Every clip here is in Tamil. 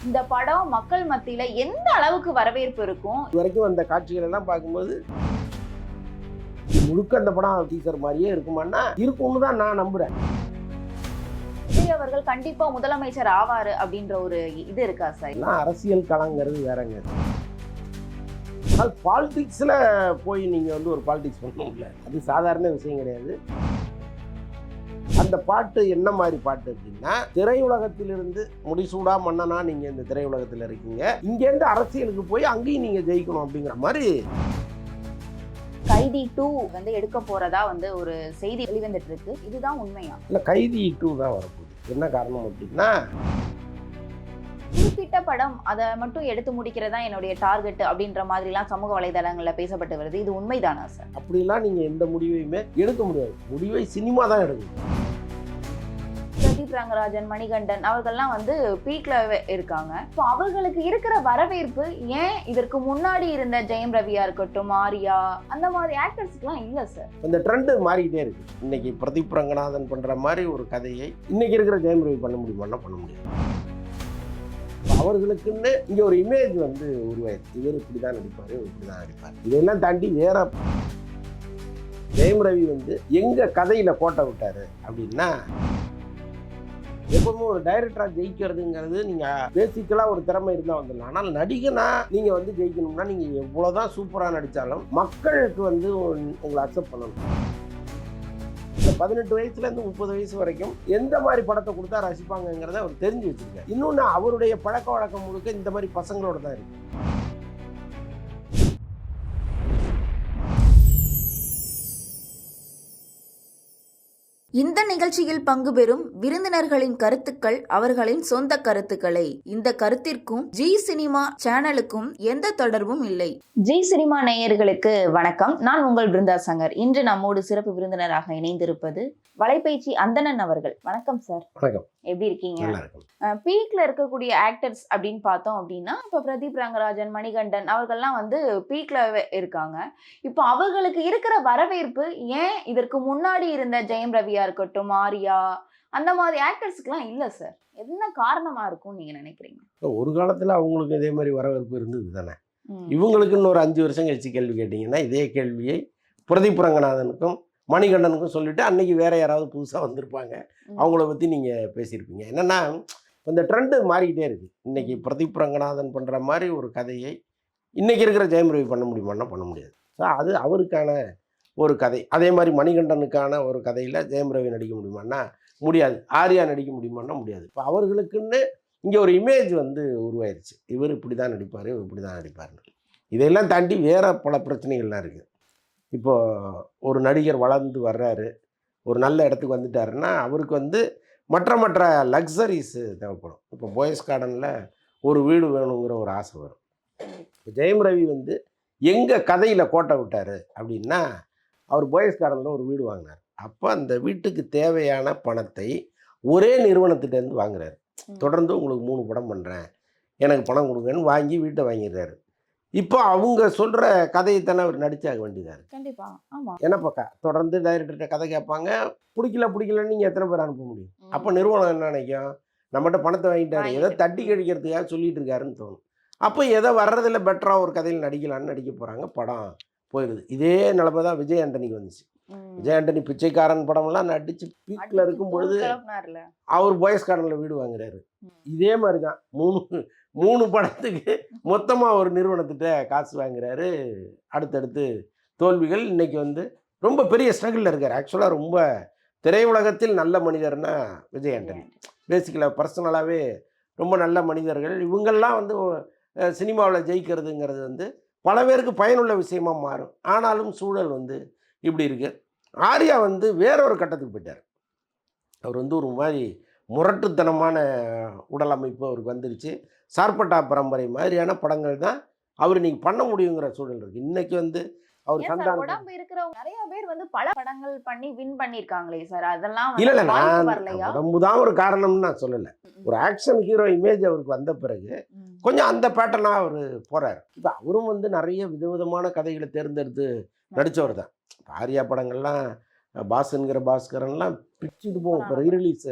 இந்த படம் மக்கள் மத்தியில எந்த அளவுக்கு வரவேற்பு இருக்கும்? இது வரைக்கும் அந்த காட்சிகள் எல்லாம் பார்க்கும்போது முழுக்க அந்த படம் டீச்சர் மாதிரியே இருக்குமான்னா இருக்கும்னு தான் நான் நம்புறேன். விஜய் அவர்கள் கண்டிப்பா முதலமைச்சர் ஆவாரு அப்படின்ற ஒரு இது இருக்கா சார்? எல்லாம் அரசியல் களங்கிறது வேறங்க. ஆனால் பாலிடிக்ஸில் போய் நீங்கள் வந்து ஒரு பாலிடிக்ஸ் பண்ணணும்ல அது சாதாரண விஷயம் கிடையாது. அந்த பாட்டு என்ன மாதிரி பாட்டு அப்படின்னா திரையுலகத்திலிருந்து முடிசூடா மன்னனா நீங்கள் இந்த திரையுலகத்தில் இருக்கீங்க. இங்கேருந்து அரசியலுக்கு போய் அங்கேயும் நீங்கள் ஜெயிக்கணும் அப்படிங்கிற மாதிரி. கைதி டூ வந்து எடுக்க போறதா வந்து ஒரு செய்தி வெளிவந்துட்டு இருக்கு இதுதான் உண்மையா? இல்லை கைதி டூ தான் வரப்போகுது. என்ன காரணம் அப்படின்னா குறிப்பிட்ட படம் அதை மட்டும் எடுத்து முடிக்கிறதா என்னுடைய டார்கெட் அப்படின்ற மாதிரிலாம் சமூக வலைதளங்கள்ல பேசப்பட்டு வருது. இது உண்மைதானா சார்? அப்படிலாம் நீங்கள் எந்த முடிவையுமே எடுக்க முடியாது. முடிவை சினிமா தான் எடுக்கணும். பிரதீப் ரங்கராஜன் மணிகண்டன் அவர்கள்லாம் வந்து பீக்ல இருக்காங்க. ஸோ அவர்களுக்கு இருக்கிற வரவேற்பு ஏன் இதற்கு முன்னாடி இருந்த ஜெயம் ரவியா இருக்கட்டும் ஆரியா அந்த மாதிரி ஆக்டர்ஸ்க்குலாம் இல்ல சார் இந்த ட்ரெண்டு மாறிக்கிட்டே இருக்கு. இன்னைக்கு பிரதீப் ரங்கநாதன் பண்ற மாதிரி ஒரு கதையை இன்னைக்கு இருக்கிற ஜெயம் ரவி பண்ண முடியுமான்னா பண்ண முடியும் அவர்களுக்குன்னு இங்க ஒரு இமேஜ் வந்து உருவாயிருக்கு. இவர் இப்படி தான் நடிப்பாரு இவர் இப்படி தான் நடிப்பார். இதெல்லாம் தாண்டி வேற ஜெயம் ரவி வந்து எங்க கதையில கோட்டை விட்டாரு அப்படின்னா எப்பவுமே ஒரு டைரக்டரா ஜெயிக்கிறதுங்கிறது நீங்க பேசிக்கலா ஒரு திறமை இருந்தா வந்துடலாம். ஆனால் நடிகனா நீங்க வந்து ஜெயிக்கணும்னா நீங்க எவ்வளவுதான் சூப்பரா நடிச்சாலும் மக்களுக்கு வந்து உங்களை அக்செப்ட் பண்ணணும். இந்த பதினெட்டு வயசுலேருந்து முப்பது வயசு வரைக்கும் எந்த மாதிரி படத்தை கொடுத்தா ரசிப்பாங்கங்கிறத அவர் தெரிஞ்சு வச்சிருக்காரு. இன்னொன்று அவருடைய பழக்க வழக்கம் முழுக்க இந்த மாதிரி பசங்களோட தான் இருக்கு. இந்த நிகழ்ச்சியில் பங்கு பெறும் விருந்தினர்களின் கருத்துக்கள் அவர்களின் சொந்த கருத்துக்களை. இந்த கருத்திற்கும் ஜி சினிமா சேனலுக்கும் எந்த தொடர்பும் இல்லை. ஜி சினிமா நேயர்களுக்கு வணக்கம். நான் உங்கள் பிருந்தா சங்கர். இன்று நம்மோடு சிறப்பு விருந்தினராக இணைந்திருப்பது வலைபேச்சு அந்தணன் அவர்கள். வணக்கம் சார். வணக்கம். எப்படி இருக்கீங்க? பீக்ல இருக்கக்கூடிய ஆக்டர்ஸ் அப்படின்னு பார்த்தோம் அப்படின்னா இப்போ பிரதீப் ரங்கராஜன் மணிகண்டன் அவர்கள்லாம் வந்து பீக்ல இருக்காங்க. இப்போ அவர்களுக்கு இருக்கிற வரவேற்பு ஏன் இதற்கு முன்னாடி இருந்த ஜெயம் ரவியா இருக்கட்டும் ஆர்யா அந்த மாதிரி ஆக்டர்ஸ்க்குலாம் இல்ல சார் என்ன காரணமா இருக்கும் நீங்க நினைக்கிறீங்க? ஒரு காலத்துல அவங்களுக்கு இதே மாதிரி வரவேற்பு இருந்தது தானே. ம். இவங்களுக்கு இன்னொரு அஞ்சு வருஷம் கழிச்சு கேள்வி கேட்டிங்கன்னா இதே கேள்வியை பிரதீப் ரங்கநாதனுக்கும் மணிகண்டனுக்கும் சொல்லிட்டு அன்னைக்கு வேற யாராவது புதுசாக வந்திருப்பாங்க. அவங்கள பற்றி நீங்கள் பேசியிருப்பீங்க. என்னன்னா இந்த ட்ரெண்டு மாறிக்கிட்டே இருக்கு. இன்னைக்கு பிரதீப் ரங்கநாதன் பண்ணுற மாதிரி ஒரு கதையை இன்னைக்கு இருக்கிற ஜெயம் ரவி பண்ண முடியுமான்னா பண்ண முடியாது. ஸோ அது அவருக்கான ஒரு கதை. அதே மாதிரி மணிகண்டனுக்கான ஒரு கதையில் ஜெயம் ரவி நடிக்க முடியுமான்னா முடியாது. ஆர்யா நடிக்க முடியுமான்னா முடியாது. இப்போ அவர்களுக்குன்னு இங்கே ஒரு இமேஜ் வந்து உருவாயிருச்சு. இவர் இப்படி தான் நடிப்பார் இவர் இப்படி தான் நடிப்பார்னு இதையெல்லாம் தாண்டி வேறு பல பிரச்சனைகள்லாம் இருக்குது இப்போது ஒரு நடிகர் வளர்ந்து வர்றாரு. ஒரு நல்ல இடத்துக்கு வந்துட்டாருன்னா அவருக்கு வந்து மற்ற மற்ற லக்ஸரிஸு தேவைப்படும். இப்போ போயஸ் கார்டனில் ஒரு வீடு வேணுங்கிற ஒரு ஆசை வரும். இப்போ ஜெயம் ரவி வந்து எங்கே கதையில் கோட்டை விட்டார் அப்படின்னா அவர் போயஸ் கார்டனில் ஒரு வீடு வாங்கினார். அப்போ அந்த வீட்டுக்கு தேவையான பணத்தை ஒரே நிறுவனத்திட்டேருந்து வாங்குறாரு. தொடர்ந்து உங்களுக்கு மூணு படம் பண்ணுறேன் எனக்கு பணம் கொடுங்கன்னு வாங்கி வீட்டை வாங்கிடுறாரு. இப்போ அவங்க சொல்கிற கதையை தானே அவர் நடிச்சாக வேண்டியதாக இருக்குது கண்டிப்பா. ஆமா. ஏன்னா இப்போ க- தொடர்ந்து டைரக்டர்கிட்ட கதை கேட்பாங்க. பிடிக்கல பிடிக்கலன்னு நீங்கள் எத்தனை பேர் அனுப்ப முடியும்? அப்போ நிறுவனம் என்ன நினைக்கும்? நம்மகிட்ட பணத்தை வாங்கிட்டாரு. ஏதோ. தட்டி கழிக்கிறதுக்காக சொல்லிட்டு இருக்காருன்னு தோணும். அப்போ எதோ வர்றதில் பெட்டராக ஒரு கதையில் நடிக்கலான்னு நடிக்க போகிறாங்க படம். போயிடுது இதே நிலைமை தான் விஜய் ஆண்டனிக்கு வந்துச்சு. விஜய் ஆண்டனி பிச்சைக்காரன் படம்லாம் நடிச்சு பீக்கில் இருக்கும் பொழுது. அவர் பாய்ஸ் கார்டனில் வீடு வாங்குறாரு. இதே மாதிரி தான் மூணு மூணு படத்துக்கு மொத்தமாக ஒரு நிறுவனத்திட்ட காசு வாங்குறாரு. அடுத்தடுத்து தோல்விகள். இன்னைக்கு வந்து ரொம்ப பெரிய ஸ்ட்ரகிளில் இருக்கார். ஆக்சுவலாக ரொம்ப திரையுலகத்தில் நல்ல மனிதர்னா விஜய் ஆண்டனி. பேசிக்கலாக பர்சனலாகவே ரொம்ப நல்ல மனிதர்கள். இவங்கெல்லாம் வந்து சினிமாவில் ஜெயிக்கிறதுங்கிறது வந்து பல பேருக்கு பயனுள்ள விஷயமா மாறும். ஆனாலும் சூழல் வந்து இப்படி இருக்கு. ஆர்யா வந்து வேற ஒரு கட்டத்துக்கு போயிட்டார். அவர் வந்து ஒரு மாதிரி முரட்டுத்தனமான உடல் அமைப்பு அவருக்கு வந்துருச்சு. சார்பட்டா பரம்பரை மாதிரியான படங்கள் தான் அவர் இன்னைக்கு பண்ண முடியுங்கிற சூழல் இருக்கு. இன்னைக்கு வந்து அவர் சந்தானம் உடம்பு இருக்கிறவங்க நிறைய பேர் வந்து பல படங்கள் பண்ணி வின் பண்ணிருக்காங்களே சார்? அதெல்லாம் இல்ல இல்ல உடம்பு தான் ஒரு காரணம்னு நான் சொல்லலை. ஒரு ஆக்ஷன் ஹீரோ இமேஜ் அவருக்கு வந்த பிறகு. கொஞ்சம் அந்த பேட்டர்னாக அவர் போறாரு. இப்போ அவரும் வந்து நிறைய விதவிதமான கதைகளை தேர்ந்தெடுத்து நடித்தவர் தான் ஆர்யா படங்கள்லாம் பாஸ்ங்கிற பாஸ்கரன்லாம் பிச்சுட்டு போகும் இப்போ ரீரிலீஸ்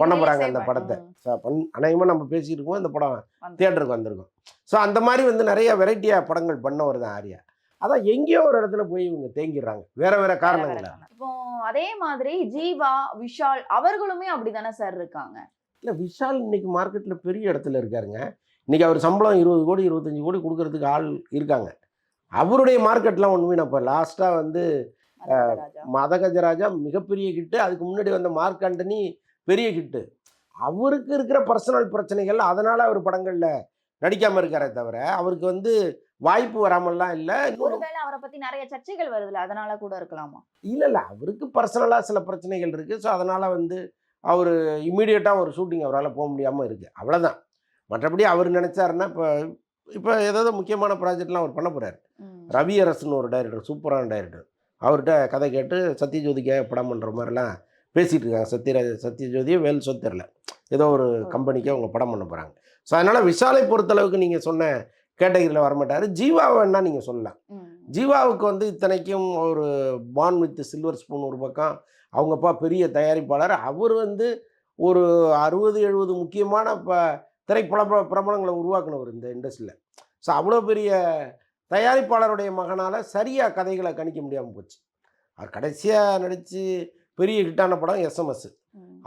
பண்ண Release-ஏ அந்த படத்தை. ஸோ பண் அநேகமாக நம்ம பேசிட்டு இருக்கோம் இந்த படம் தியேட்டருக்கு வந்திருக்கும். ஸோ அந்த மாதிரி வந்து நிறைய வெரைட்டியாக படங்கள் பண்ணவர் தான் ஆர்யா. அதான் எங்கேயோ ஒரு இடத்துல போய் இவங்க தேங்கிடுறாங்க. வேற வேற காரணங்கள. இப்போ அதே மாதிரி ஜீவா விஷால் அவர்களுமே அப்படிதானே சார் இருக்காங்க? இல்லை விஷால் இன்னைக்கு மார்க்கெட்டில் பெரிய இடத்துல இருக்காருங்க. இன்னைக்கு அவர் சம்பளம் இருபது கோடி இருபத்தஞ்சு கோடி கொடுக்கறதுக்கு ஆள் இருக்காங்க. அவருடைய மார்க்கெட்லாம் ஒன்றுமே இப்போ லாஸ்ட்டாக வந்து. மதகஜராஜா. மிகப்பெரிய ஹிட்டு அதுக்கு முன்னாடி வந்த மார்க் ஆண்டனி பெரிய ஹிட்டு அவருக்கு இருக்கிற பர்சனல் பிரச்சனைகள் அதனால் அவர் படங்களில் நடிக்காமல் இருக்காரே தவிர அவருக்கு வந்து வாய்ப்பு வராமல்லாம் இல்லை. ஒருவேளை அவரை பத்தி நிறைய சர்ச்சைகள் வருதுல்ல அதனால கூட இருக்கலாமா? இல்லை இல்லை. அவருக்கு பர்சனலாக சில பிரச்சனைகள் இருக்குது ஸோ அதனால் வந்து அவர் இம்மீடியட்டாக ஒரு ஷூட்டிங் அவரால் போக முடியாமல் இருக்குது அவ்வளோதான் மற்றபடி அவர் நினச்சாருன்னா இப்போ இப்போ ஏதாவது முக்கியமான ப்ராஜெக்ட்லாம் அவர் பண்ண போகிறார். ரவி அரசுன்னு ஒரு டைரக்டர் சூப்பரான டைரக்டர். அவர்கிட்ட கதை கேட்டு சத்யஜோதிக்காக படம் பண்ணுற மாதிரிலாம் பேசிகிட்டு இருக்காங்க. சத்யராஜ் சத்யஜோதியை வேல் சொத்தரில் ஏதோ ஒரு கம்பெனிக்கு அவங்க படம் பண்ண போகிறாங்க ஸோ அதனால் விஷாலை பொறுத்தளவுக்கு நீங்கள் சொன்ன கேட்டகரியில் வரமாட்டார். ஜீவாவை வேணா நீங்கள் சொல்லலாம். ஜீவாவுக்கு வந்து இத்தனைக்கும் ஒரு பான் வித் சில்வர் ஸ்பூன் ஒரு பக்கம். அவங்க அப்பா பெரிய தயாரிப்பாளர். அவர் வந்து ஒரு அறுபது எழுபது முக்கியமான இப்போ திரைப்பட பிரபலங்களை உருவாக்குனவர் இந்த இண்டஸ்ட்ரியில் ஸோ அவ்வளோ பெரிய தயாரிப்பாளருடைய மகனால் சரியாக கதைகளை கணிக்க முடியாமல் போச்சு. அவர் கடைசியாக நடித்து பெரிய ஹிட்டான படம் எஸ்எம்எஸ்.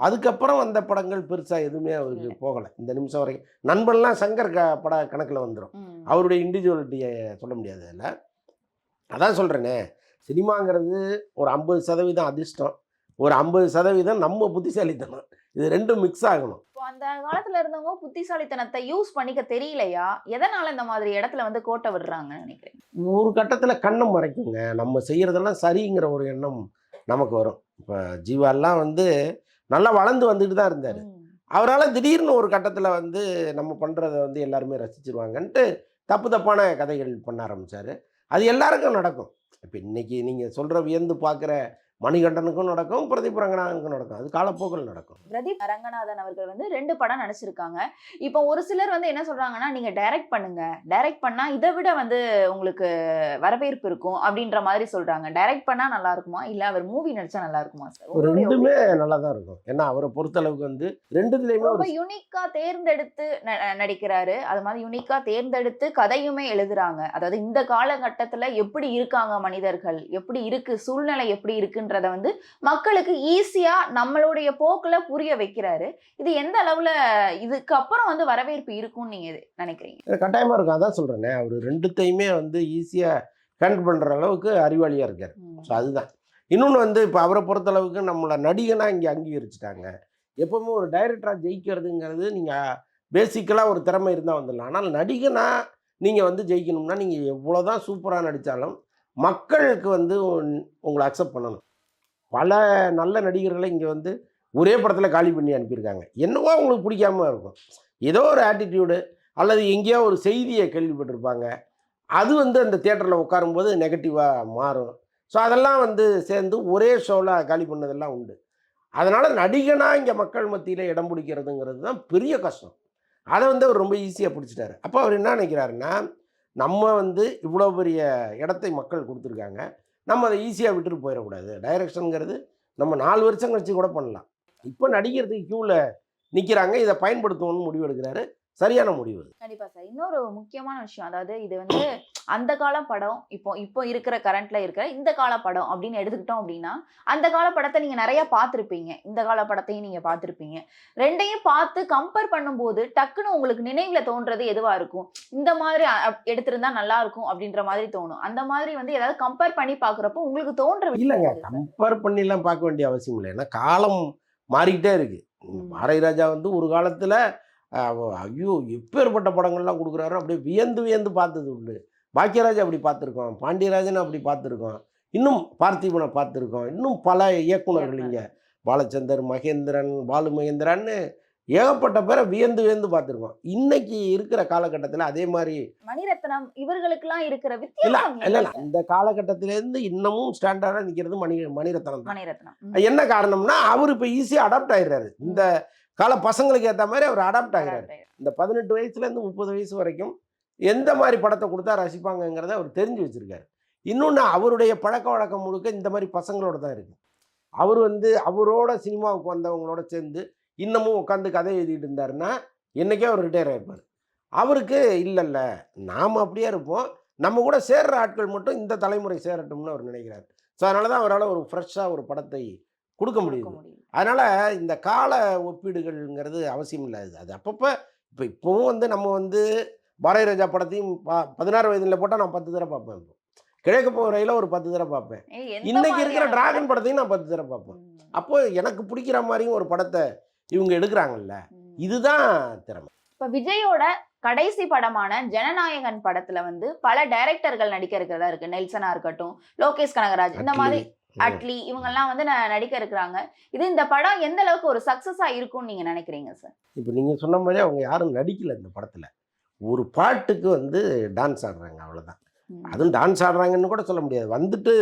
அதுக்கப்புறம் வந்த படங்கள் பெருசாக எதுவுமே அவருக்கு போகலை. இந்த நிமிஷம் வரைக்கும் நண்பன்லாம் சங்கர் க பட கணக்கில் வந்துடும். அவருடைய இண்டிவிஜுவலிட்டியை சொல்ல முடியாது அதில். அதான் சொல்கிறேனே சினிமாங்கிறது ஒரு ஐம்பது சதவீதம் அதிர்ஷ்டம். ஒரு ஐம்பது சதவீதம் நம்ம புத்திசாலித்தனம். இது ரெண்டும் மிக்ஸ் ஆகணும். அந்த காலத்துல இருந்தவங்க புத்திசாலித்தனத்தை யூஸ் பண்ணிக்க தெரியலையா? எதனால இந்த மாதிரி இடத்துல வந்து கோட்டை விடுறாங்கன்னு நினைக்கிறேன் ஒரு கட்டத்தில் கண்ணம் மறைக்குங்க. நம்ம செய்கிறதெல்லாம் சரிங்கிற ஒரு எண்ணம் நமக்கு வரும். இப்போ ஜீவாலாம் வந்து நல்லா வளர்ந்து வந்துட்டு தான் இருந்தார். அவரால் திடீர்னு ஒரு கட்டத்தில் வந்து நம்ம பண்ணுறத வந்து எல்லாருமே ரசிச்சிருவாங்கன்ட்டு தப்பு தப்பான கதைகள் பண்ண ஆரம்பித்தார் அது எல்லாருக்கும் நடக்கும். இப்போ இன்னைக்கு நீங்கள் சொல்கிற வியந்து பார்க்குற மணிகண்டனுக்கும் நடக்கும் பிரதீப் ரங்கநாதனுக்கும் நடக்கும். அது காலப்போக்கில் நடக்கும். பிரதீப் ரங்கநாதன் அவர்கள் வந்து ரெண்டு படம் நடிச்சிருக்காங்க. இப்போ ஒரு சிலர் வந்து என்ன சொல்றாங்கன்னா நீங்க டைரக்ட் பண்ணுங்க. டைரக்ட் பண்ணா இதை விட வந்து உங்களுக்கு வரவேற்பு இருக்கும் அப்படின்ற மாதிரி சொல்றாங்க. டைரக்ட் பண்ணா நல்லா இருக்குமா? இல்ல அவர் மூவி நடிச்சா நல்லா இருக்குமா சார்? ரெண்டுமே நல்லா தான் இருக்கும். ஏன்னா அவரை பொறுத்தளவுக்கு வந்து ரெண்டுத்துலேயுமே ரொம்ப யூனிக்கா தேர்ந்தெடுத்து நடிக்கிறாரு. அது மாதிரி யூனிக்கா தேர்ந்தெடுத்து கதையுமே எழுதுறாங்க. அதாவது இந்த காலகட்டத்துல எப்படி இருக்காங்க மனிதர்கள்? எப்படி இருக்கு? சூழ்நிலை எப்படி இருக்குன்றத வந்து மக்களுக்கு ஈஸியா நம்மளுடைய போக்குல புரிய வைக்கிறாரு. இது எந்த அளவுல இதுக்கு அப்புறம் வந்து வரவேற்பு இருக்கும்னு நீங்க எது- நினைக்கிறீங்க? கட்டாயமாக இருக்கும். அதான் சொல்கிறேனே அவர் ரெண்டுத்தையுமே வந்து ஈஸியாக ஹேண்டில் பண்ணுற அளவுக்கு அறிவாளியாக இருக்கார். ஸோ அதுதான். இன்னொன்று வந்து இப்போ அவரை பொறுத்தளவுக்கு நம்மளை நடிகனாக இங்கே அங்கீகரிச்சிட்டாங்க. எப்பவுமே ஒரு டைரக்டராக ஜெயிக்கிறதுங்கிறது நீங்கள் பேசிக்கலாக ஒரு திறமை இருந்தால் வந்துடலாம். ஆனால் நடிகனாக நீங்கள் வந்து ஜெயிக்கணும்னா நீங்கள் எவ்வளோ தான் சூப்பராக நடித்தாலும் மக்களுக்கு வந்து உங்களை அக்செப்ட் பண்ணணும். பல நல்ல நடிகர்களை இங்கே வந்து ஒரே படத்தில் காலி பண்ணி அனுப்பியிருக்காங்க. என்னவோ அவங்களுக்கு பிடிக்காம இருக்கும். ஏதோ ஒரு ஆட்டிடியூடு அல்லது எங்கேயோ ஒரு செய்தியை கேள்விப்பட்டிருப்பாங்க. அது வந்து அந்த தேட்டரில் உட்காரும்போது நெகட்டிவாக மாறும். ஸோ அதெல்லாம் வந்து சேர்ந்து ஒரே ஷோவில் காலி பண்ணதெல்லாம் உண்டு. அதனால் நடிகனாக இங்கே மக்கள் மத்தியில் இடம் பிடிக்கிறதுங்கிறது தான் பெரிய கஷ்டம். அதை வந்து அவர் ரொம்ப ஈஸியாக பிடிச்சிட்டாரு. அப்போ அவர் என்ன நினைக்கிறாருன்னா நம்ம வந்து இவ்வளோ பெரிய இடத்தை மக்கள் கொடுத்துருக்காங்க. நம்ம அதை ஈஸியாக விட்டுட்டு போயிடக்கூடாது டைரக்ஷனுங்கிறது நம்ம நாலு வருஷம் கழிச்சு கூட பண்ணலாம். இப்போ நடிக்கிறதுக்கு க்யூவில் நிற்கிறாங்க இதை பயன்படுத்தணும்னு முடிவு எடுக்கிறாரு சரியான முடிவு. கண்டிப்பா சார். இன்னொரு முக்கியமான விஷயம் அதாவது இது வந்து அந்த கால படம் இப்போ இப்போ இருக்கிற கரண்ட்ல இருக்கிற இந்த கால படம் அப்படின்னு எடுத்துக்கிட்டோம் அப்படின்னா அந்த கால படத்தை நீங்க நிறைய பார்த்துருப்பீங்க. இந்த கால படத்தையும் நீங்க பார்த்துருப்பீங்க. ரெண்டையும் பார்த்து கம்பேர் பண்ணும்போது டக்குன்னு உங்களுக்கு நினைவுல தோன்றது எதுவா இருக்கும்? இந்த மாதிரி எடுத்திருந்தா நல்லா இருக்கும் அப்படின்ற மாதிரி தோணும். அந்த மாதிரி வந்து ஏதாவது கம்பேர் பண்ணி பாக்குறப்போ உங்களுக்கு தோன்ற இல்லைங்க? கம்பேர் பண்ணிலாம் பார்க்க வேண்டிய அவசியம் இல்லை. ஏன்னா காலம் மாறிக்கிட்டே இருக்கு. பாரதி ராஜா வந்து ஒரு காலத்தில் ஐயோ எப்பேற்பட்ட படங்கள்லாம் கொடுக்குறாரோ அப்படியே வியந்து வியந்து பார்த்தது உண்டு. பாக்கியராஜ் அப்படி பார்த்துருக்கோம் பாண்டியராஜன் அப்படி பார்த்துருக்கோம் இன்னும் பார்த்திபனை பார்த்துருக்கோம் இன்னும் பல இயக்குனர்கள் இங்கே. பாலச்சந்தர் மகேந்திரன் பாலு மகேந்திரன்னு ஏகப்பட்ட பேரை வியந்து வியந்து பார்த்துருக்கோம் இன்னைக்கு இருக்கிற காலகட்டத்தில் அதே மாதிரி மணிரத்னம் இவர்களுக்கெல்லாம் இருக்கிற இல்லை வித்தியாசம் இல்லை இல்லை. அந்த காலகட்டத்திலேருந்து இன்னமும் ஸ்டாண்டர்டாக நிற்கிறது மணி மணிரத்னம் தான். மணிரத்னம். என்ன காரணம்னா அவர் இப்போ ஈஸியாக அடாப்ட் ஆயிடுறாரு. இந்த கால பசங்களுக்கு ஏற்ற மாதிரி அவர் அடாப்ட் ஆகிறாரு. இந்த பதினெட்டு வயசுலேருந்து முப்பது வயசு வரைக்கும் எந்த மாதிரி படத்தை கொடுத்தா ரசிப்பாங்கங்கிறத அவர் தெரிஞ்சு வச்சிருக்காரு. இன்னொன்று அவருடைய பழக்க வழக்கம் முழுக்க இந்த மாதிரி பசங்களோட தான் இருக்குது அவர் வந்து அவரோட சினிமாவுக்கு வந்தவங்களோட சேர்ந்து இன்னமும் உட்காந்து கதை எழுதிட்டு இருந்தாருன்னா என்றைக்கே அவர் ரிட்டையர் ஆயிருப்பார். அவருக்கு இல்லைல்ல நாம் அப்படியே இருப்போம். நம்ம கூட சேர்ற ஆட்கள் மட்டும் இந்த தலைமுறை சேரட்டும்னு அவர் நினைக்கிறார். ஸோ அதனால தான் அவரால் ஒரு ஃப்ரெஷ்ஷாக ஒரு படத்தை கொடுக்க முடியுது. முடியும் அதனால் இந்த கால ஒப்பீடுகள்ங்கிறது அவசியம் இல்லை. அது அப்பப்போ இப்போ இப்போவும் வந்து நம்ம வந்து பாரதி ராஜா படத்தையும் பதினாறு வயதில் போட்டால் நான் பத்து தடவை பார்ப்பேன் இப்போ. கிழக்கு போகிறையில் ஒரு பத்து தடவை பார்ப்பேன். இன்னைக்கு இருக்கிற டிராகன் படத்தையும் நான் பத்து தடவை பார்ப்பேன். அப்போ எனக்கு பிடிக்கிற மாதிரியும் ஒரு படத்தை இவங்க எடுக்கிறாங்கல்ல. இதுதான் திறமை. இப்ப விஜயோட கடைசி படமான ஜனநாயகன் படத்துல வந்து பல டைரக்டர்கள் நடிக்க இருக்கிறதா இருக்கு. நெல்சனா இருக்கட்டும் லோகேஷ் கனகராஜ் இந்த மாதிரி. அட்லி இவங்க எல்லாம் வந்து நடிக்க இருக்கிறாங்க. இது இந்த படம் எந்த அளவுக்கு ஒரு சக்சஸா இருக்கும்னு நீங்க நினைக்கிறீங்க சார் இப்போ நீங்கள் சொன்ன மாதிரி அவங்க யாரும் நடிக்கல இந்த படத்தில். ஒரு பாட்டுக்கு வந்து டான்ஸ் ஆடுறாங்க அவ்வளோதான் அதுவும் டான்ஸ் ஆடுறாங்கன்னு கூட சொல்ல முடியாது. வந்துட்டு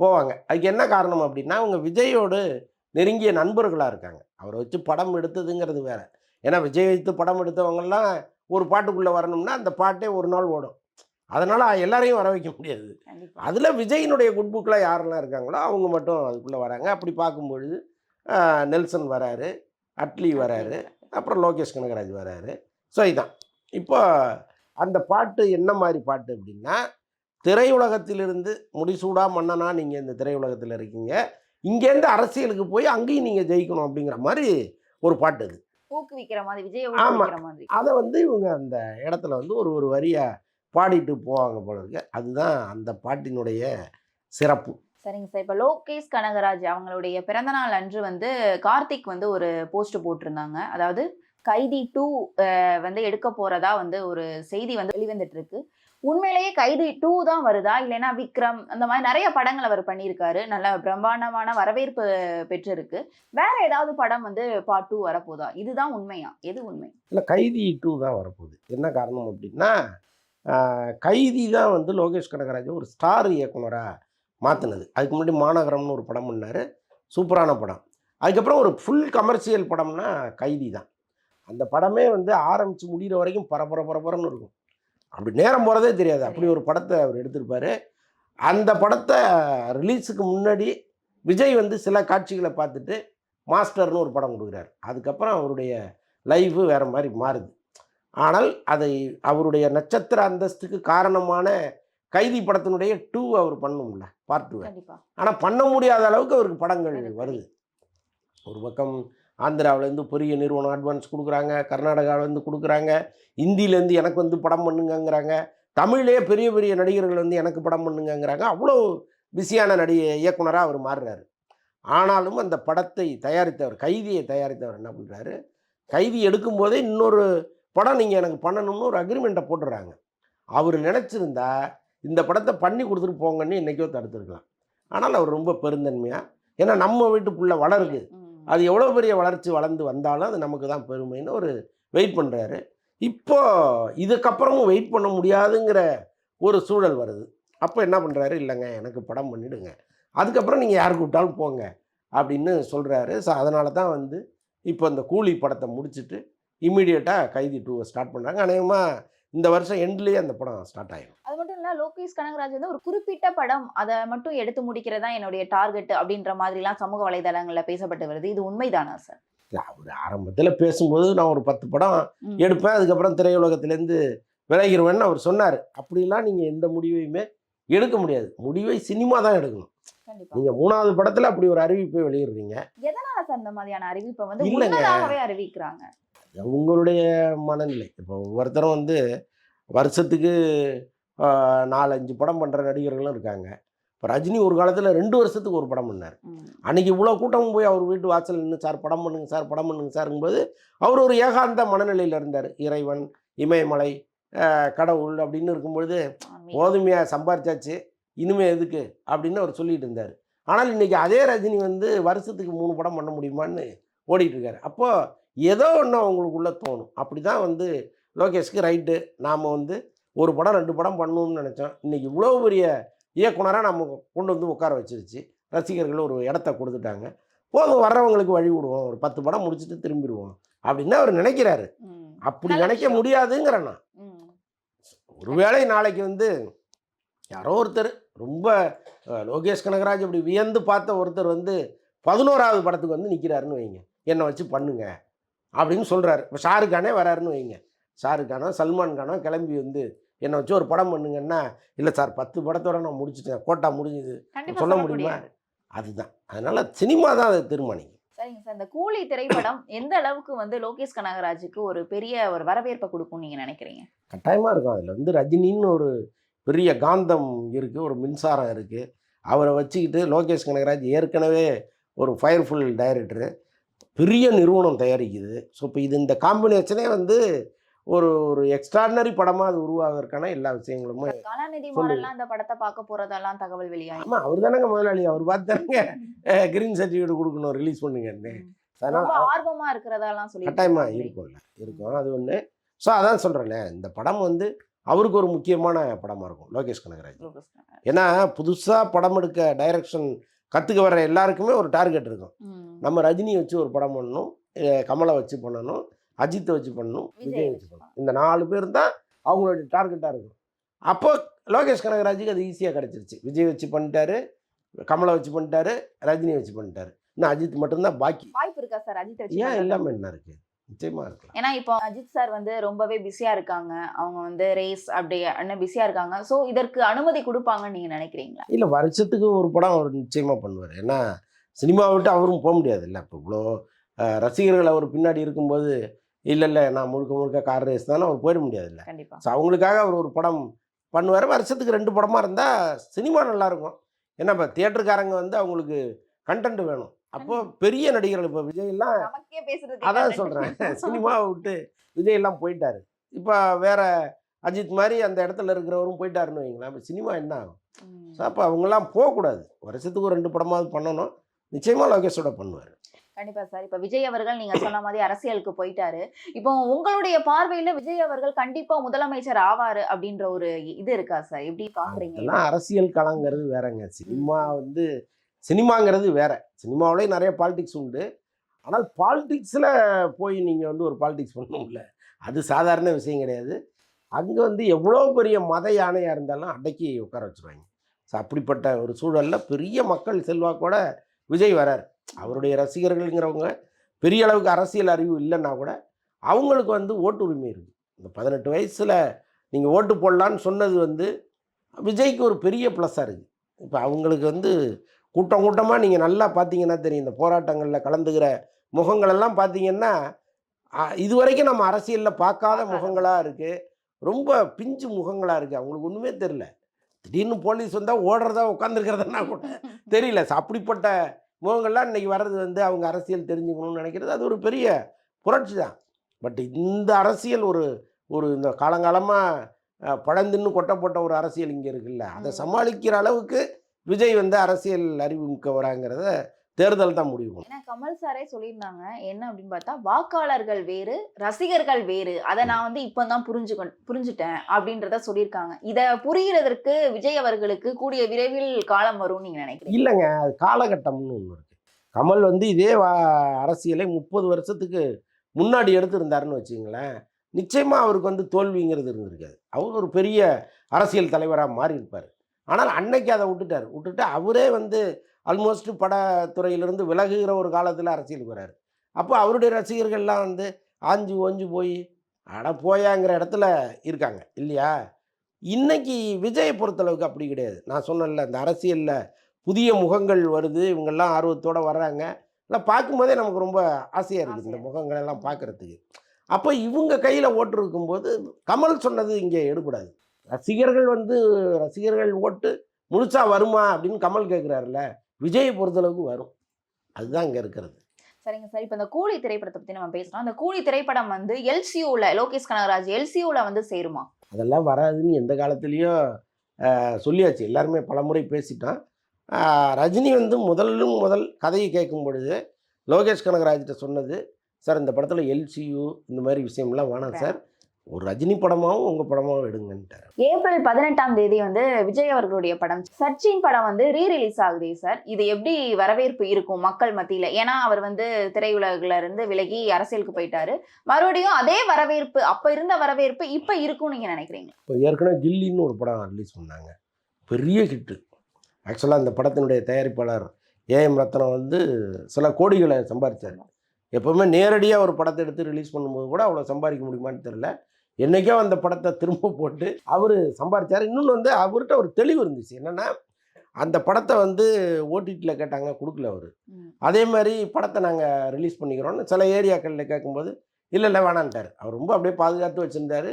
போவாங்க. அதுக்கு என்ன காரணம் அப்படின்னா அவங்க விஜயோடு நெருங்கிய நண்பர்களாக இருக்காங்க. அவரை வச்சு படம் எடுத்ததுங்கிறது வேற. ஏன்னா விஜய் வைத்து படம் எடுத்தவங்கெல்லாம் ஒரு பாட்டுக்குள்ளே வரணும்னா அந்த பாட்டே ஒரு நாள் ஓடும். அதனால் எல்லாரையும் வர வைக்க முடியாது. அதில் விஜயினுடைய குட் புக்கில் யாரெல்லாம் இருக்காங்களோ அவங்க மட்டும் அதுக்குள்ளே வராங்க. அப்படி பார்க்கும்பொழுது நெல்சன் வராரு அட்லி வராரு அப்புறம் லோகேஷ் கனகராஜ் வராரு. ஸோ இதான். இப்போ அந்த பாட்டு என்ன மாதிரி பாட்டு அப்படின்னா திரையுலகத்திலிருந்து முடிசூடா மன்னனா நீங்கள் இந்த திரையுலகத்தில் இருக்கீங்க. இங்கேருந்து அரசியலுக்கு போய் அங்கேயும் நீங்கள் ஜெயிக்கணும் அப்படிங்கிற மாதிரி ஒரு பாட்டு அது. ஊக்குவிக்கிற மாதிரி விஜய ஆமா. ஊக்குவிக்கிற மாதிரி. அதை வந்து இவங்க அந்த இடத்துல வந்து ஒரு ஒரு வரியாக பாடிட்டு போவாங்க போல இருக்கு. அதுதான் அந்த பாட்டினுடைய சிறப்பு. சரிங்க சார். இப்ப லோகேஷ் கனகராஜ் அவங்களுடைய பிறந்த நாள் அன்று வந்து கார்த்திக் வந்து ஒரு போஸ்ட் போட்டிருந்தாங்க. அதாவது கைதி டூ வந்து எடுக்க போறதா வந்து ஒரு செய்தி வந்து வெளிவந்துட்டு இருக்கு உண்மையிலேயே கைதி டூ தான் வருதா? இல்லைன்னா விக்ரம் அந்த மாதிரி நிறைய படங்கள் அவர் பண்ணியிருக்காரு. நல்ல பிரம்மாண்டமான வரவேற்பு பெற்றிருக்கு. வேற ஏதாவது படம் வந்து பார்ட் டூ வரப்போதா? இதுதான் உண்மையா? எது உண்மை? இல்லை கைதி டூ தான் வரப்போகுது. என்ன காரணம் அப்படின்னா கைதி தான் வந்து லோகேஷ் கனகராஜ் ஒரு ஸ்டார் இயக்குனராக மாற்றினது அதுக்கு முன்னாடி மாநகரம்னு ஒரு படம் பண்ணார். சூப்பரான படம். அதுக்கப்புறம் ஒரு ஃபுல் கமர்ஷியல் படம்னா கைதி தான். அந்த படமே வந்து ஆரம்பித்து முடிகிற வரைக்கும் பரபர பரபரன்னு இருக்கும். அப்படி நேரம் போகிறதே தெரியாது. அப்படி ஒரு படத்தை அவர் எடுத்திருப்பாரு. அந்த படத்தை ரிலீஸுக்கு முன்னாடி விஜய் வந்து சில காட்சிகளை பார்த்துட்டு மாஸ்டர்னு ஒரு படம் கொடுக்குறாரு. அதுக்கப்புறம் அவருடைய லைஃபு வேறு மாதிரி மாறுது. ஆனால் அதை அவருடைய நட்சத்திர அந்தஸ்துக்கு காரணமான கைதி படத்தினுடைய டூ அவர் பண்ணணும்ல பார்ட் டூ ஆனால் பண்ண முடியாத அளவுக்கு அவருக்கு படங்கள். வருது. ஒரு பக்கம் ஆந்திராவிலேருந்து பெரிய நிறுவனம் அட்வான்ஸ் கொடுக்குறாங்க கர்நாடகாவிலேருந்து கொடுக்குறாங்க இந்தியிலேருந்து எனக்கு வந்து படம் பண்ணுங்கங்கிறாங்க தமிழ்லேயே பெரிய பெரிய நடிகர்கள் வந்து எனக்கு படம் பண்ணுங்கங்கிறாங்க அவ்வளோ பிஸியான நடி இயக்குனராக அவர் மாறுறாரு. ஆனாலும் அந்த படத்தை தயாரித்தவர் கைதியை தயாரித்தவர் என்ன பண்ணுறாரு கைதி எடுக்கும்போதே இன்னொரு படம் நீங்கள் எனக்கு பண்ணணும்னு ஒரு அக்ரிமெண்ட்டை போட்டுடுறாங்க அவர் நினச்சிருந்தா இந்த படத்தை பண்ணி கொடுத்துட்டு போங்கன்னு என்றைக்கோ தடுத்துருக்கலாம். ஆனால் அவர் ரொம்ப பெருந்தன்மையாக ஏன்னா நம்ம வீட்டு புள்ள வளருது ம். அது எவ்வளோ பெரிய வளர்ச்சி வளர்ந்து வந்தாலும் அது நமக்கு தான் பெருமைன்னு ஒரு வெயிட் பண்ணுறாரு இப்போ இதுக்கப்புறமும் வெயிட் பண்ண முடியாதுங்கிற ஒரு சூழல் வருது. அப்போ என்ன பண்ணுறாரு இல்லைங்க எனக்கு படம் பண்ணிடுங்க. அதுக்கப்புறம் நீங்கள் யார் கூப்பிட்டாலும் போங்க அப்படின்னு சொல்கிறாரு ஸோ அதனால தான் வந்து இப்போ இந்த கூலி படத்தை முடிச்சுட்டு இம்மீடியட்டாக கைதி டூவை ஸ்டார்ட் பண்ணுறாங்க அநேகமாக இந்த வருஷம் எண்ட்லேயே அந்த படம் ஸ்டார்ட் ஆயிடும் அது மட்டும் இல்ல லோகேஷ் கனகராஜ் வந்து ஒரு குறிப்பிட்ட படம் அதை மட்டும் எடுத்து முடிக்கிறதா என்னுடைய டார்கெட் அப்படின்ற மாதிரிலாம் சமூக வலைதளங்கள்ல பேசப்பட்டு வருது. இது உண்மைதானா சார்? அவர் ஆரம்பத்தில் பேசும்போது நான் ஒரு பத்து படம். எடுப்பேன். அதுக்கப்புறம் திரையுலகத்திலேருந்து விலகிடுவேன்னு அவர் சொன்னார். அப்படிலாம் நீங்கள் எந்த முடிவையுமே எடுக்க முடியாது. முடிவை சினிமா தான் எடுக்கணும். நீங்கள் மூணாவது படத்தில் அப்படி ஒரு அறிவிப்பை வெளியிடுறீங்க. எதனால சார் இந்த மாதிரியான அறிவிப்பை வந்து அறிவிக்கிறாங்க? உங்களுடைய மனநிலை. இப்போ ஒவ்வொருத்தரும் வந்து வருஷத்துக்கு நாலஞ்சு படம் பண்ணுற நடிகர்களும் இருக்காங்க. இப்போ ரஜினி ஒரு காலத்தில் ரெண்டு வருஷத்துக்கு ஒரு படம் பண்ணார். ம். அன்னைக்கு இவ்வளோ கூட்டம் போய் அவர் வீட்டு வாசல் நின்று சார் படம் பண்ணுங்க சார் படம் பண்ணுங்க சாருங்கும்போது அவர் ஒரு ஏகாந்த மனநிலையில் இருந்தார். இறைவன் இமயமலை கடவுள் அப்படின்னு இருக்கும்பொழுது. போதுமையாக சம்பாரிச்சாச்சு இனிமே எதுக்கு? அப்படின்னு அவர் சொல்லிட்டு இருந்தார். ஆனால் இன்னைக்கு அதே ரஜினி வந்து வருஷத்துக்கு மூணு படம் பண்ண முடியுமான்னு ஓடிட்டு இருக்காரு. அப்போது ஏதோ ஒன்று அவங்களுக்குள்ள தோணும். அப்படி தான் வந்து லோகேஷ்க்கு ரைட்டு. நாம் வந்து ஒரு படம் ரெண்டு படம் பண்ணணும்னு நினச்சோம். இன்னைக்கு இவ்வளோ பெரிய இயக்குனராக நம்ம கொண்டு வந்து உட்கார வச்சிருச்சு. ரசிகர்கள் ஒரு இடத்த கொடுத்துட்டாங்க. போதும் வர்றவங்களுக்கு வழி விடுவோம். ஒரு பத்து படம் முடிச்சுட்டு திரும்பிடுவோம். அப்படின்னு அவர் நினைக்கிறாரு. அப்படி நினைக்க. முடியாதுங்கிறேன் நான். ஒருவேளை நாளைக்கு வந்து யாரோ ஒருத்தர் ரொம்ப லோகேஷ் கனகராஜ் அப்படி வியந்து பார்த்த ஒருத்தர் வந்து பதினோராவது படத்துக்கு வந்து நிற்கிறாருன்னு வைங்க. என்னை வச்சு பண்ணுங்க. அப்படின்னு சொல்கிறாரு இப்போ ஷாருக் கானே வராருன்னு வைங்க. ஷாருக் கானோ சல்மான் கானோ கிளம்பி வந்து என்னை வச்சு ஒரு படம் பண்ணுங்கன்னா இல்லை சார் பத்து படத்தோட நான் முடிச்சிட்டேன். கோட்டா முடிஞ்சுது. சொல்ல முடியுமா? அதுதான். அதனால சினிமா தான் அதை தீர்மானிக்கும். சரிங்க சார். இந்த கூலி திரைப்படம் எந்த அளவுக்கு வந்து லோகேஷ் கனகராஜுக்கு ஒரு பெரிய ஒரு வரவேற்பை கொடுக்கும் நீங்க நினைக்கிறீங்க? கட்டாயமாக இருக்கும். அதில் வந்து ரஜினின்னு ஒரு பெரிய காந்தம் இருக்குது ஒரு மின்சாரம் இருக்குது அவரை வச்சுக்கிட்டு லோகேஷ் கனகராஜ் ஏற்கனவே ஒரு ஃபயர்ஃபுல் டைரக்டரு பெரிய நிறுவனம் தயாரிக்குது. ஸோ இப்போ இது இந்த காம்பினேஷனே வந்து ஒரு ஒரு எக்ஸ்ட்ராடினரி படமாக அது உருவாகிறதுக்கான எல்லா விஷயங்களுமே கலாநிதி. மாறன்லாம் இந்த படத்தை பார்க்க போறதெல்லாம் தகவல் வெளியாகி. ஆமாம் அவர் தானேங்க முதலாளி. அவர் பார்த்து தானேங்க கிரீன் சர்டிஃபிகேட் கொடுக்கணும் ரிலீஸ் பண்ணுங்கன்னு அதனால் ரொம்ப ஆர்வமா இருக்கிறதெல்லாம் சொல்லி கட்டாயமாக இருக்கும்ல. இருக்கும். அது ஒன்று ஸோ அதான் சொல்கிறேன்ல இந்த படம் வந்து அவருக்கு ஒரு முக்கியமான படமாக இருக்கும். லோகேஷ் கனகராஜ். லோகேஷ் கனகராஜ். ஏன்னா புதுசாக படம் எடுக்க டைரக்ஷன் கற்றுக்க வர எல்லாருக்குமே ஒரு டார்கெட் இருக்கும். நம்ம ரஜினி வச்சு ஒரு படம் பண்ணணும் கமலை வச்சு பண்ணணும் அஜித்தை வச்சு பண்ணணும் விஜய் வச்சு பண்ணணும். இந்த நாலு பேர் தான் அவங்களுடைய டார்கெட்டாக இருக்கும். அப்போ லோகேஷ் கனகராஜுக்கு அது ஈஸியாக கிடச்சிருச்சு. விஜய் வச்சு பண்ணிட்டாரு கமலை வச்சு பண்ணிட்டாரு ரஜினி வச்சு பண்ணிட்டாரு. இன்னும் அஜித் மட்டும்தான் பாக்கி. வாய்ப்பு இருக்கா சார்? அஜித் ஏன்? இல்லாமல் என்ன இருக்கு? நிச்சயமா இருக்கலாம். ஏன்னா இப்போ அஜித் சார் வந்து ரொம்பவே பிஸியா இருக்காங்க. அவங்க வந்து ரேஸ் அப்படி அண்ணன் பிஸியா இருக்காங்க. சோ இதற்கு அனுமதி கொடுப்பாங்கன்னு நீங்க நினைக்கிறீங்களா? இல்லை வருஷத்துக்கு ஒரு படம் அவர் நிச்சயமாக பண்ணுவார். ஏன்னா சினிமாவை விட்டு அவரும் போக முடியாது இல்லை இப்போ இவ்வளோ ரசிகர்கள் அவர் பின்னாடி இருக்கும்போது இல்லை இல்லை நான் முழுக்க முழுக்க கார் ரேஸ் தானே அவர் போயிட முடியாது இல்லை கண்டிப்பா. ஸோ அவங்களுக்காக அவர் ஒரு படம் பண்ணுவார். வருஷத்துக்கு ரெண்டு படமாக இருந்தால் சினிமா நல்லாயிருக்கும் ஏன்னா இப்போ தியேட்டருக்காரங்க வந்து அவங்களுக்கு கண்டென்ட் வேணும். அப்போ பெரிய நடிகர்கள் இப்போ விஜய்லாம் பேசுறது அதான் சொல்கிறேன் சினிமாவை விட்டு விஜய் எல்லாம் போயிட்டாரு. இப்போ வேற அஜித் மாதிரி அந்த இடத்துல இருக்கிறவரும் போயிட்டாருன்னு வைங்களேன். அப்போ சினிமா என்ன ஆகும்? ஸோ அப்போ அவங்கெல்லாம் போகக்கூடாது. வருஷத்துக்கு ஒரு ரெண்டு படமாவது பண்ணணும். நிச்சயமாக லோகேஷோட பண்ணுவார். கண்டிப்பா சார். இப்ப விஜய் அவர்கள் நீங்க சொன்ன மாதிரி அரசியலுக்கு போயிட்டாரு. இப்போ உங்களுடைய பார்வையில விஜய் அவர்கள் கண்டிப்பா முதலமைச்சர் ஆவாரு அப்படின்ற ஒரு இது இருக்கா சார்? எப்படி பாக்குறீங்க? அரசியல் களங்கிறது வேறங்க. சினிமா வந்து சினிமாங்கிறது வேற. சினிமாவிலேயே நிறைய பாலிடிக்ஸ் உண்டு. ஆனால் பாலிடிக்ஸில் போய் நீங்கள் வந்து ஒரு பாலிடிக்ஸ் பண்ணணும்ல அது சாதாரண விஷயம் கிடையாது. அங்கே வந்து எவ்வளோ பெரிய மத யானையாக இருந்தாலும் அடக்கி உட்கார வச்சுருவாங்க. ஸோ அப்படிப்பட்ட ஒரு சூழலில் பெரிய மக்கள் செல்வாக்கோட விஜய் வரார். அவருடைய ரசிகர்கள்ங்கிறவங்க பெரிய அளவுக்கு அரசியல் அறிவு இல்லைன்னா கூட அவங்களுக்கு வந்து ஓட்டு உரிமை இருக்குது இந்த பதினெட்டு வயசில் நீங்கள் ஓட்டு போடலான்னு சொன்னது வந்து விஜய்க்கு ஒரு பெரிய ப்ளஸ்ஸாக இருக்குது இப்போ அவங்களுக்கு வந்து கூட்டம் கூட்டமாக நீங்கள் நல்லா பார்த்தீங்கன்னா தெரியும். இந்த போராட்டங்களில் கலந்துக்கிற முகங்களெல்லாம் பார்த்தீங்கன்னா இது வரைக்கும் நம்ம அரசியலில் பார்க்காத முகங்களாக இருக்குது ரொம்ப பிஞ்சு முகங்களாக இருக்குது அவங்களுக்கு ஒன்றுமே தெரில திடீர்னு போலீஸ் வந்தால் ஓடுறதா உட்காந்துருக்கிறதுனா கூட தெரியல. அப்படிப்பட்ட முகங்கள்லாம் இன்னைக்கு வர்றது வந்து அவங்க அரசியல் தெரிஞ்சுக்கணும்னு நினைக்கிறது அது ஒரு பெரிய புரட்சி தான். பட் இந்த அரசியல் ஒரு ஒரு இந்த காலங்காலமாக பழந்தின்னு கொட்டப்பட்ட ஒரு அரசியல் இங்கே இருக்குல்ல. அதை. சமாளிக்கிற அளவுக்கு விஜய் வந்து அரசியல் அறிவு மிக்கவராங்கிறத தேர்தல் தான் முடிவு ஏன்னா கமல் சாரே சொல்லியிருந்தாங்க என்ன? அப்படின்னு பார்த்தா வாக்காளர்கள் வேறு ரசிகர்கள் வேறு. அதை நான் வந்து இப்பதான் புரிஞ்சு புரிஞ்சுட்டேன் அப்படின்றத சொல்லியிருக்காங்க. இத புரிகிறதற்கு விஜய் அவர்களுக்கு கூடிய விரைவில் காலம் வரும்னு நீங்க நினைக்கிறீங்க? இல்லைங்க அது காலகட்டம்னு ஒன்று இருக்குது கமல் வந்து இதே வா அரசியலை முப்பது வருஷத்துக்கு முன்னாடி எடுத்திருந்தாருன்னு வச்சுங்களேன் நிச்சயமாக அவருக்கு வந்து தோல்விங்கிறது இருந்திருக்காது. அவர் ஒரு பெரிய அரசியல் தலைவராக மாறி இருப்பார் ஆனால் அன்னைக்கு அதை விட்டுட்டார். விட்டுட்டு அவரே வந்து ஆல்மோஸ்ட் படத்துறையிலிருந்து விலகுகிற ஒரு காலத்தில் அரசியலுக்கு வராரு. அப்போ அவருடைய ரசிகர்கள்லாம் வந்து ஆஞ்சு ஓஞ்சு போய் அட போயாங்கிற இடத்துல இருக்காங்க இல்லையா? இன்னைக்கு விஜயை பொறுத்தளவுக்கு அப்படி கிடையாது. நான் சொன்னேன்ல இந்த அரசியலில் புதிய முகங்கள் வருது இவங்கெல்லாம் ஆர்வத்தோடு வர்றாங்க. இல்லை பார்க்கும்போதே நமக்கு ரொம்ப ஆசையாக இருக்குது இந்த ஆசையா முகங்கள் எல்லாம் பார்க்குறதுக்கு. அப்போ இவங்க கையில் ஓட்டு இருக்கும்போது கமல் சொன்னது இங்கே எடுக்கூடாது ரசிகர்கள் வந்து ரசிகர்கள் ஓட்டு முழுசா வருமா அப்படின்னு கமல் கேட்குறாருல விஜயை பொறுத்தளவுக்கு வரும். அதுதான் இங்கே இருக்கிறது. சரிங்க சார். இப்போ இந்த கூலி திரைப்படத்தை பத்தி நம்ம பேசுறோம் அந்த கூலி திரைப்படம் வந்து எல்சியூல லோகேஷ் கனகராஜ் எல்சியூல வந்து சேருமா? அதெல்லாம் வராதுன்னு எந்த காலத்துலேயும் சொல்லியாச்சு. எல்லாருமே பலமுறை பேசிட்டோம். ரஜினி வந்து முதலும் முதல் கதையை கேட்கும் பொழுது லோகேஷ் கனகராஜ்கிட்ட சொன்னது சார் இந்த படத்தில் எல்சியூ இந்த மாதிரி விஷயம்லாம் வேணாம். சார். ஒரு ரஜினி படமாகவும் உங்கள் படமாகவும் எடுங்கன்ட்டார். ஏப்ரல் பதினெட்டாம் தேதி வந்து விஜய் அவர்களுடைய படம் சச்சின் படம் வந்து ரீ ரிலீஸ் ஆகுதே சார் இது எப்படி வரவேற்பு இருக்கும் மக்கள் மத்தியில? ஏன்னா அவர் வந்து திரையுலகில இருந்து விலகி அரசியலுக்கு போயிட்டாரு. மறுபடியும் அதே வரவேற்பு அப்ப இருந்த வரவேற்பு இப்ப இருக்கும் நீங்க நினைக்கிறீங்க? இப்போ ஏற்கனவே கில்லின்னு ஒரு படம் ரிலீஸ் பண்ணாங்க. பெரிய ஹிட்டு ஆக்சுவலாக இந்த படத்தினுடைய தயாரிப்பாளர் ஏஎம் ரத்னம் வந்து சில கோடிகளை சம்பாதிச்சார் எப்போவுமே நேரடியாக ஒரு படத்தை எடுத்து ரிலீஸ் பண்ணும்போது கூட அவ்வளோ சம்பாதிக்க முடியுமான்னு தெரில என்றைக்கோ அந்த படத்தை திரும்ப போட்டு அவர் சம்பாதிச்சார் இன்னொன்று வந்து அவர்கிட்ட ஒரு தெளிவு இருந்துச்சு. என்னென்னா அந்த படத்தை வந்து ஓடிடியில் கேட்டாங்க கொடுக்கல அவர். அதே மாதிரி படத்தை நாங்கள் ரிலீஸ் பண்ணிக்கிறோம்னு சில ஏரியாக்களில் கேட்கும்போது இல்லை இல்லை வேணான்ட்டார். அவர் ரொம்ப அப்படியே பாதுகாத்து வச்சுருந்தாரு.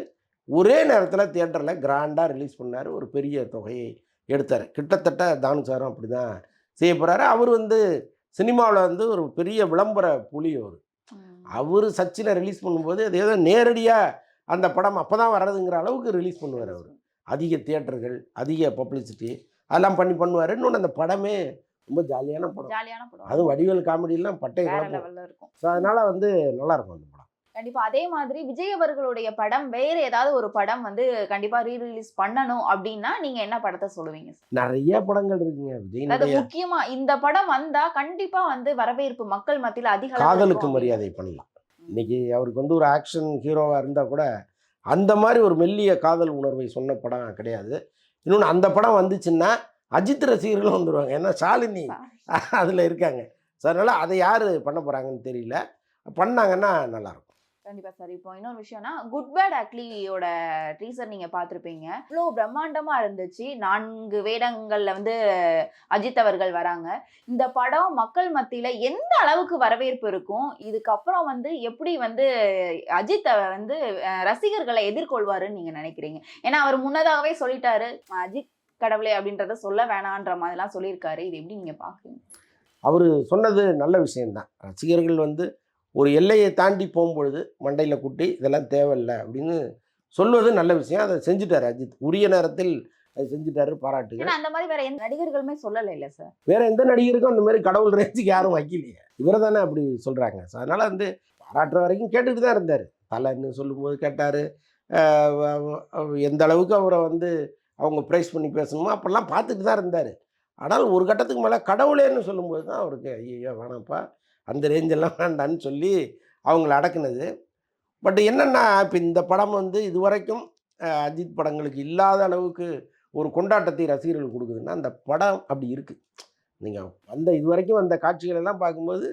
ஒரே நேரத்தில் தியேட்டரில் கிராண்டாக ரிலீஸ் பண்ணார். ஒரு பெரிய தொகையை எடுத்தார். கிட்டத்தட்ட தானு சாரும் அப்படி தான் செய்ய போகிறாரு அவர் வந்து சினிமாவில் வந்து ஒரு பெரிய விளம்பர புலி அவர். அவர் சச்சினை ரிலீஸ் பண்ணும்போது அது ஏதோ நேரடியாக அந்த படம் அப்போ தான் வர்றதுங்கிற அளவுக்கு ரிலீஸ் பண்ணுவார் அவர். அதிக தியேட்டர்கள் அதிக பப்ளிசிட்டி அதெல்லாம் பண்ணி பண்ணுவார். இன்னொன்று அந்த படமே ரொம்ப ஜாலியான படம். ஜாலியான படம். அது வடிவேல் காமெடியெல்லாம் பட்டை இருக்கும். ஸோ அதனால வந்து நல்லா இருக்கும் அந்த படம். கண்டிப்பா. அதே மாதிரி விஜய் அவர்களுடைய படம் வேற ஏதாவது ஒரு படம் வந்து கண்டிப்பா ரீ ரிலீஸ் பண்ணணும் அப்படின்னா நீங்க என்ன படத்தை சொல்லுவீங்க? நிறைய படங்கள் இருக்குங்க. அதாவது விஜயனுடைய முக்கியமா இந்த படம் வந்தா கண்டிப்பா வந்து வரவேற்பு மக்கள் மத்தியில அதிக காதலுக்கு மரியாதை பண்ணலாம். இன்னைக்கு அவருக்கு வந்து ஒரு ஆக்ஷன் ஹீரோவாக இருந்தால் கூட அந்த மாதிரி ஒரு மெல்லிய காதல் உணர்வை சொன்ன படம் கிடையாது. இன்னொன்று அந்த படம் வந்துச்சுன்னா அஜித் ரசிகர்களும் வந்துடுவாங்க ஏன்னா ஷாலினி அதில் இருக்காங்க. ஸோ அதனால் அதை யார் பண்ண போகிறாங்கன்னு தெரியல. பண்ணாங்கன்னா நல்லாயிருக்கும் கண்டிப்பா சார் இப்போ இன்னொரு விஷயம்னா குட் பேட் அக்லியோட டீசர் நீங்க பார்த்துருப்பீங்க. இவ்வளோ பிரம்மாண்டமா இருந்துச்சு. நான்கு வேடங்கள்ல வந்து அஜித் அவர்கள் வராங்க. இந்த படம் மக்கள் மத்தியில எந்த அளவுக்கு வரவேற்பு இருக்கும்? இதுக்கப்புறம் வந்து எப்படி வந்து அஜித் வந்து ரசிகர்களை எதிர்கொள்வாருன்னு நீங்க நினைக்கிறீங்க? ஏன்னா அவர் முன்னதாகவே சொல்லிட்டாரு அஜித் கடவுளே அப்படின்றத சொல்ல வேணான்ற மாதிரிலாம் சொல்லியிருக்காரு. இது எப்படி நீங்க பாக்குறீங்க அவர் சொன்னது நல்ல விஷயம்தான். ரசிகர்கள் வந்து ஒரு எல்லையை தாண்டி போகும்பொழுது மண்டையில் குட்டி இதெல்லாம் தேவையில்லை அப்படின்னு சொல்வது நல்ல விஷயம். அதை செஞ்சுட்டாரு அஜித். உரிய நேரத்தில் அதை செஞ்சுட்டாரு பாராட்டுகள். ஏன்னா அந்த மாதிரி வேற எந்த நடிகர்களுமே சொல்லலை இல்ல சார் வேற எந்த நடிகருக்கும் அந்த மாதிரி கடவுள் ரேஞ்சுக்கு யாரும் வைக்கலையே. இவரை தானே அப்படி சொல்கிறாங்க ஸோ அதனால் வந்து பாராட்டுற வரைக்கும் கேட்டுட்டு தான் இருந்தார். தலைன்னு சொல்லும்போது கேட்டார். எந்த அளவுக்கு அவரை வந்து அவங்க ப்ரைஸ் பண்ணி பேசணுமோ அப்போல்லாம் பார்த்துட்டு தான் இருந்தார். ஆனால் ஒரு கட்டத்துக்கு மேலே கடவுளேன்னு சொல்லும்போது தான் அவருக்கு ஐயோ வேணாம்ப்பா. அந்த ரேஞ்செல்லாம் வேண்டான்னு சொல்லி அவங்கள அடக்குனது. பட் என்னென்னா இப்போ இந்த படம் வந்து இதுவரைக்கும் அஹ், அஜித் படங்களுக்கு இல்லாத அளவுக்கு ஒரு கொண்டாட்டத்தை ரசிகர்கள் கொடுக்குதுன்னா அந்த படம் அப்படி இருக்குது நீங்கள் வந்த இதுவரைக்கும் வந்த காட்சிகள் எல்லாம் பார்க்கும்போது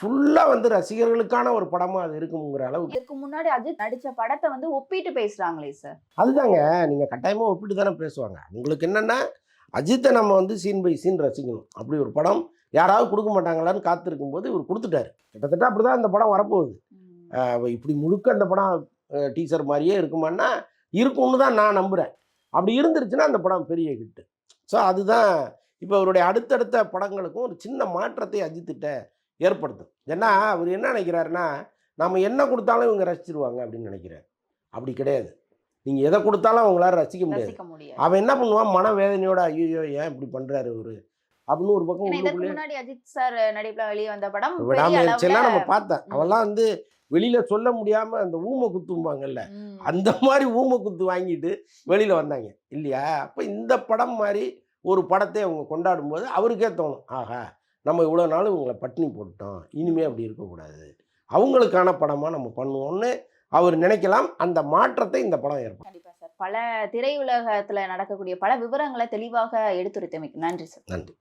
ஃபுல்லாக வந்து ரசிகர்களுக்கான ஒரு படமாக அது இருக்குங்கிற அளவுக்கு. இதுக்கு முன்னாடி அஜித் நடிச்ச படத்தை வந்து ஒப்பிட்டு பேசுறாங்களே சார். அதுதாங்க நீங்கள் கட்டாயமாக ஒப்பிட்டு தானே பேசுவாங்க. உங்களுக்கு என்னென்னா அஜித்தை நம்ம வந்து சீன் பை சீன் ரசிக்கணும். அப்படி ஒரு படம் யாராவது கொடுக்க மாட்டாங்களான்னு காத்திருக்கும் போது இவர் கொடுத்துட்டாரு. கிட்டத்தட்ட அப்படி தான் அந்த படம் வரப்போகுது. இப்படி முழுக்க அந்த படம் டீசர் மாதிரியே இருக்குமான்னா இருக்கும்னு தான் நான் நம்புகிறேன் அப்படி இருந்துருச்சுன்னா அந்த படம் பெரிய ஹிட்டு ஸோ அதுதான் இப்போ அவருடைய அடுத்தடுத்த படங்களுக்கும் ஒரு சின்ன மாற்றத்தை அஜித்திட்ட ஏற்படுத்தும். ஏன்னா அவர் என்ன நினைக்கிறாருன்னா நம்ம என்ன கொடுத்தாலும் இவங்க ரசிச்சிருவாங்க அப்படின்னு நினைக்கிறார். அப்படி கிடையாது. நீங்கள் எதை கொடுத்தாலும் அவங்களால ரசிக்க முடியாது. அவன் என்ன பண்ணுவான்? மனவேதனையோட ஐயோ ஏன் இப்படி பண்ணுறாரு இவரு அப்படின்னு ஒரு பக்கம் முன்னாடி அஜித் சார் நடிப்புல வெளியே வந்த படம் விடாமுயற்சியெல்லாம் நம்ம பார்த்தேன். அவெல்லாம் வந்து வெளியில சொல்ல முடியாம அந்த ஊமை குத்தும்பாங்கல்ல. அந்த மாதிரி ஊமை குத்து வாங்கிட்டு வெளியில வந்தாங்க. இல்லையா? அப்ப இந்த படம் மாதிரி ஒரு படத்தை அவங்க கொண்டாடும் போது அவருக்கே தோணும். ஆஹா நம்ம இவ்வளோ நாள் இவங்களை பட்டினி போட்டோம் இனிமே அப்படி இருக்கக்கூடாது. அவங்களுக்கான படமா நம்ம பண்ணுவோம்னு அவர் நினைக்கலாம். அந்த மாற்றத்தை இந்த படம் ஏற்படும் பல திரையுலகத்துல நடக்கக்கூடிய பல விவரங்களை தெளிவாக எடுத்துரைத்தமைக்கு நன்றி சார். நன்றி.